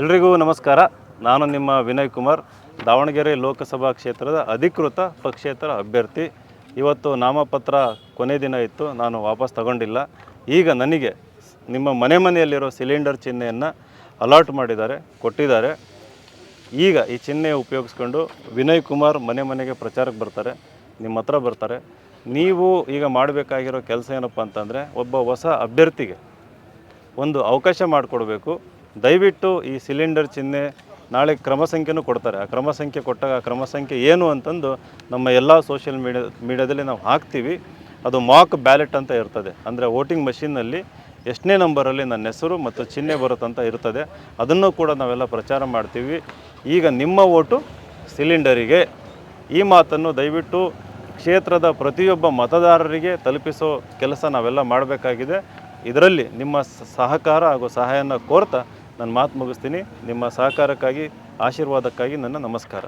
ಎಲ್ರಿಗೂ ನಮಸ್ಕಾರ. ನಾನು ನಿಮ್ಮ ವಿನಯ್ ಕುಮಾರ್, ದಾವಣಗೆರೆ ಲೋಕಸಭಾ ಕ್ಷೇತ್ರದ ಅಧಿಕೃತ ಪಕ್ಷೇತರ ಅಭ್ಯರ್ಥಿ. ಇವತ್ತು ನಾಮಪತ್ರ ಕೊನೆ ದಿನ ಇತ್ತು, ನಾನು ವಾಪಸ್ ತಗೊಂಡಿಲ್ಲ. ಈಗ ನನಗೆ ನಿಮ್ಮ ಮನೆ ಮನೆಯಲ್ಲಿರೋ ಸಿಲಿಂಡರ್ ಚಿಹ್ನೆಯನ್ನು ಅಲಾಟ್ ಮಾಡಿದ್ದಾರೆ, ಕೊಟ್ಟಿದ್ದಾರೆ. ಈಗ ಈ ಚಿಹ್ನೆ ಉಪಯೋಗಿಸ್ಕೊಂಡು ವಿನಯ್ ಕುಮಾರ್ ಮನೆ ಮನೆಗೆ ಪ್ರಚಾರಕ್ಕೆ ಬರ್ತಾರೆ, ನಿಮ್ಮ ಹತ್ರ ಬರ್ತಾರೆ. ನೀವು ಈಗ ಮಾಡಬೇಕಾಗಿರೋ ಕೆಲಸ ಏನಪ್ಪ ಅಂತಂದರೆ, ಒಬ್ಬ ಹೊಸ ಅಭ್ಯರ್ಥಿಗೆ ಒಂದು ಅವಕಾಶ ಮಾಡಿಕೊಡ್ಬೇಕು. ದಯವಿಟ್ಟು ಈ ಸಿಲಿಂಡರ್ ಚಿಹ್ನೆ ನಾಳೆ ಕ್ರಮ ಸಂಖ್ಯೆನೂ ಕೊಡ್ತಾರೆ. ಆ ಕ್ರಮ ಸಂಖ್ಯೆ ಕೊಟ್ಟಾಗ ಆ ಕ್ರಮ ಸಂಖ್ಯೆ ಏನು ಅಂತಂದು ನಮ್ಮ ಎಲ್ಲ ಸೋಷಿಯಲ್ ಮೀಡಿಯಾ ಮೀಡಿಯಾದಲ್ಲಿ ನಾವು ಹಾಕ್ತೀವಿ. ಅದು ಮಾಕ್ ಬ್ಯಾಲೆಟ್ ಅಂತ ಇರ್ತದೆ. ಅಂದರೆ ವೋಟಿಂಗ್ ಮಷಿನ್ನಲ್ಲಿ ಎಷ್ಟನೇ ನಂಬರಲ್ಲಿ ನನ್ನ ಹೆಸರು ಮತ್ತು ಚಿಹ್ನೆ ಬರುತ್ತಂತ ಇರ್ತದೆ. ಅದನ್ನು ಕೂಡ ನಾವೆಲ್ಲ ಪ್ರಚಾರ ಮಾಡ್ತೀವಿ. ಈಗ ನಿಮ್ಮ ಓಟು ಸಿಲಿಂಡರಿಗೆ. ಈ ಮಾತನ್ನು ದಯವಿಟ್ಟು ಕ್ಷೇತ್ರದ ಪ್ರತಿಯೊಬ್ಬ ಮತದಾರರಿಗೆ ತಲುಪಿಸೋ ಕೆಲಸ ನಾವೆಲ್ಲ ಮಾಡಬೇಕಾಗಿದೆ. ಇದರಲ್ಲಿ ನಿಮ್ಮ ಸಹಕಾರ ಹಾಗೂ ಸಹಾಯನ ಕೋರ್ತಾ ನಾನು ಮಾತು ಮುಗಿಸ್ತೀನಿ. ನಿಮ್ಮ ಸಹಕಾರಕ್ಕಾಗಿ ಆಶೀರ್ವಾದಕ್ಕಾಗಿ ನನ್ನ ನಮಸ್ಕಾರ.